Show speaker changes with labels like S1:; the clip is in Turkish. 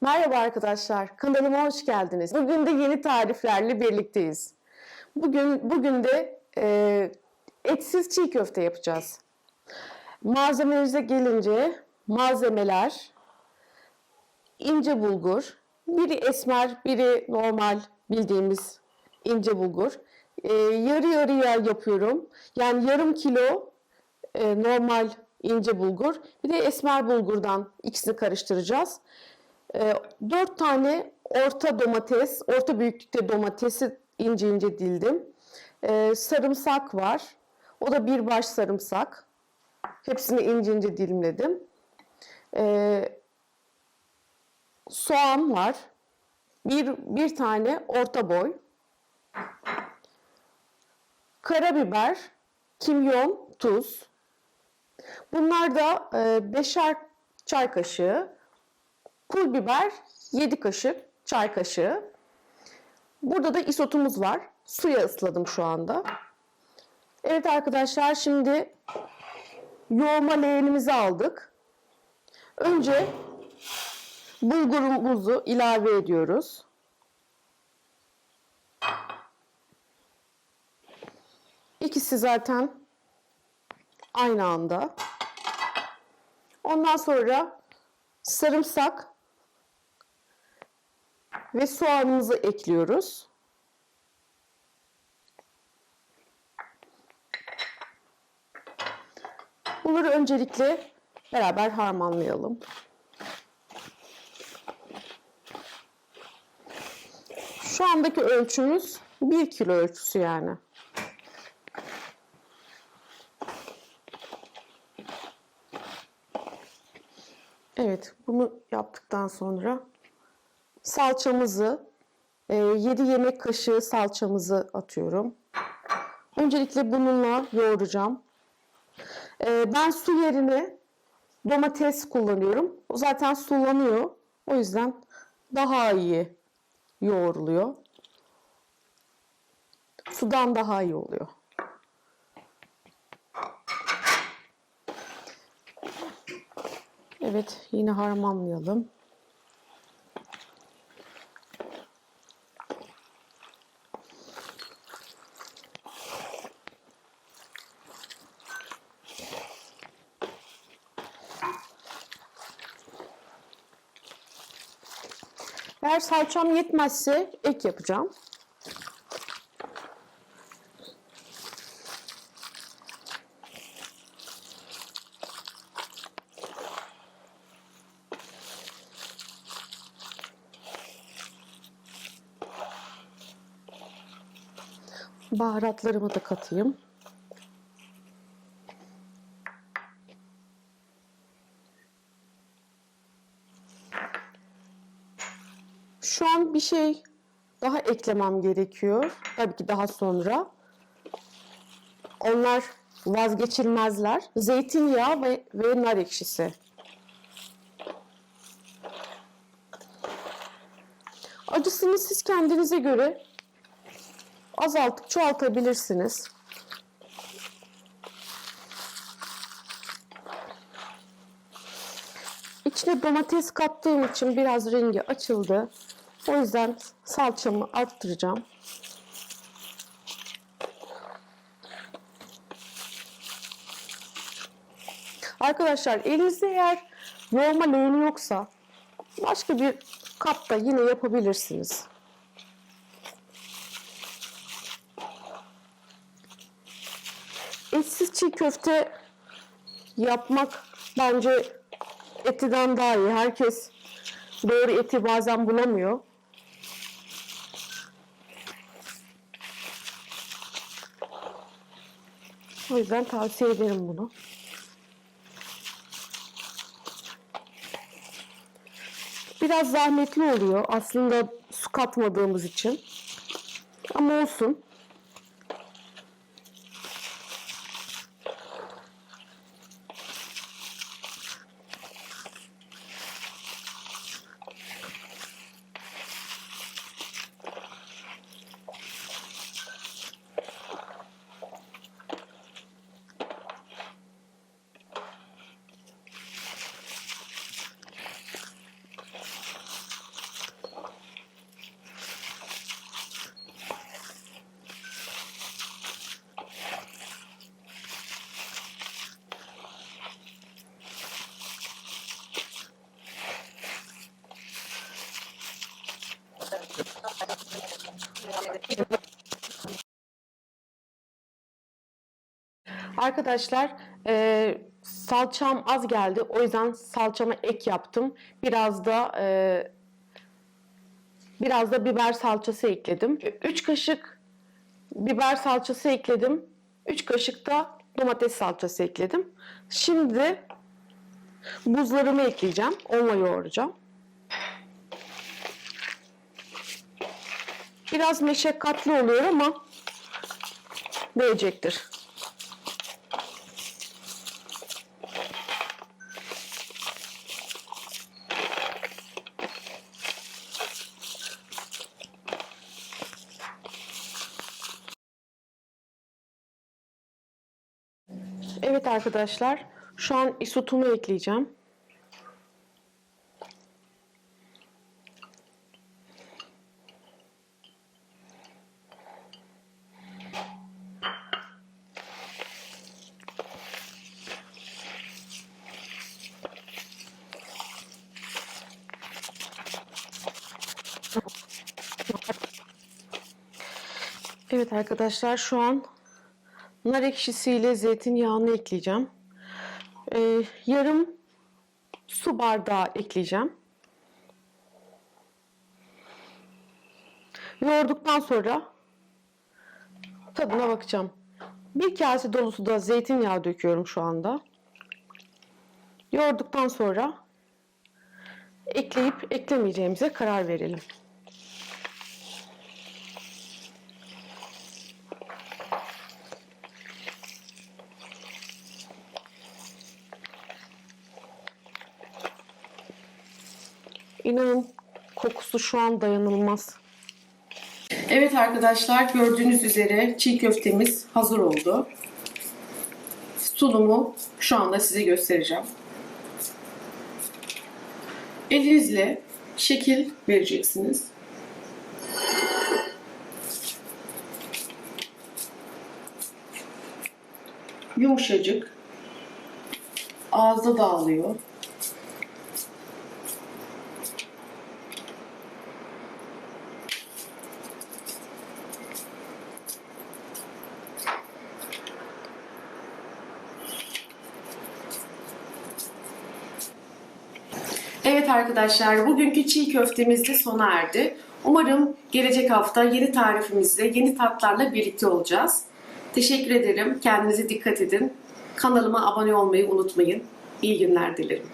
S1: Merhaba arkadaşlar, kanalıma hoş geldiniz. Bugün de yeni tariflerle birlikteyiz. Bugün bugün de e, etsiz çiğ köfte yapacağız. Malzemelerimize gelince malzemeler ince bulgur, biri esmer, biri normal bildiğimiz ince bulgur. E, yarı yarıya yapıyorum. Yani yarım kilo e, normal ince bulgur, bir de esmer bulgurdan ikisini karıştıracağız. 4 tane orta domates, orta büyüklükte domatesi ince ince dildim. Ee, sarımsak var. O da bir baş sarımsak. Hepsini ince ince dilimledim. Ee, soğan var. Bir, bir tane orta boy. Karabiber, kimyon, tuz. Bunlar da e, beşer çay kaşığı. Pul biber 7 kaşık çay kaşığı. Burada da isotumuz var. Suya ısladım şu anda. Evet arkadaşlar şimdi yoğurma leğenimizi aldık. Önce bulgurumuzu ilave ediyoruz. İkisi zaten aynı anda. Ondan sonra sarımsak ve soğanımızı ekliyoruz. Bunları öncelikle beraber harmanlayalım. Şu andaki ölçümüz 1 kilo ölçüsü yani. Evet, bunu yaptıktan sonra salçamızı 7 yemek kaşığı salçamızı atıyorum. Öncelikle bununla yoğuracağım. E, ben su yerine domates kullanıyorum. O zaten sulanıyor. O yüzden daha iyi yoğruluyor. Sudan daha iyi oluyor. Evet, yine harmanlayalım. Eğer salçam yetmezse ek yapacağım. Baharatlarımı da katayım. Şu an bir şey daha eklemem gerekiyor. Tabii ki daha sonra. Onlar vazgeçilmezler. Zeytinyağı ve, ve nar ekşisi. Acısını siz kendinize göre azaltıp çoğaltabilirsiniz. İçine domates kattığım için biraz rengi açıldı. O yüzden salçamı arttıracağım. Arkadaşlar elinizde eğer yoğurma leğeni yoksa başka bir kapta yine yapabilirsiniz. Etsiz çiğ köfte yapmak bence etiden daha iyi. Herkes doğru eti bazen bulamıyor. O yüzden tavsiye ederim bunu. Biraz zahmetli oluyor aslında su katmadığımız için. Ama olsun. Arkadaşlar e, salçam az geldi. O yüzden salçama ek yaptım. Biraz da e, biraz da biber salçası ekledim. 3 kaşık biber salçası ekledim. 3 kaşık da domates salçası ekledim. Şimdi buzlarımı ekleyeceğim. Onunla yoğuracağım. Biraz meşakkatli oluyor ama değecektir. Evet arkadaşlar, şu an isotumu ekleyeceğim. Evet arkadaşlar, şu an nar ekşisiyle zeytinyağını ekleyeceğim. Ee, yarım su bardağı ekleyeceğim. Yoğurduktan sonra tadına bakacağım. Bir kase dolusu da zeytinyağı döküyorum şu anda. Yoğurduktan sonra ekleyip eklemeyeceğimize karar verelim. İnanın kokusu şu an dayanılmaz. Evet arkadaşlar gördüğünüz üzere çiğ köftemiz hazır oldu. Sulumu şu anda size göstereceğim. Elinizle şekil vereceksiniz. Yumuşacık. Ağızda dağılıyor. Evet arkadaşlar, bugünkü çiğ köftemiz de sona erdi. Umarım gelecek hafta yeni tarifimizle, yeni tatlarla birlikte olacağız. Teşekkür ederim. Kendinize dikkat edin. Kanalıma abone olmayı unutmayın. İyi günler dilerim.